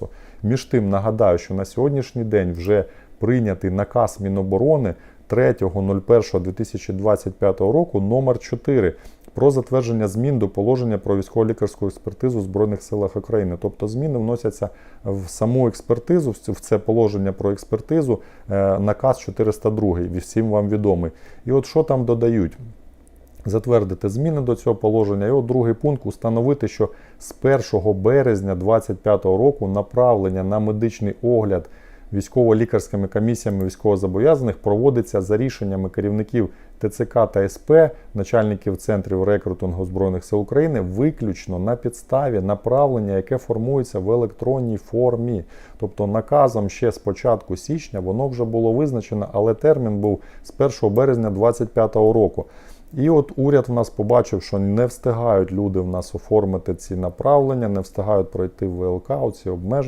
процесу. Між тим нагадаю, що на сьогоднішній день вже прийнятий наказ Міноборони 3.01.2025 року номер 4 про затвердження змін до положення про військово-лікарську експертизу в Збройних силах України. Тобто зміни вносяться в саму експертизу, в це- положення про експертизу, е, наказ 402, всім вам відомий. І от що там додають? Затвердити зміни до цього положення. І другий пункт установити, що з 1 березня 2025 року направлення на медичний огляд військово-лікарськими комісіями військовозобов'язаних проводиться за рішеннями керівників ТЦК та СП, начальників центрів рекрутингу Збройних сил України, виключно на підставі направлення, яке формується в електронній формі. Тобто наказом ще з початку січня воно вже було визначено, але термін був з 1 березня 2025 року. І от уряд в нас побачив, що не встигають люди в нас оформити ці направлення, не встигають пройти ВЛК, оці обмеження.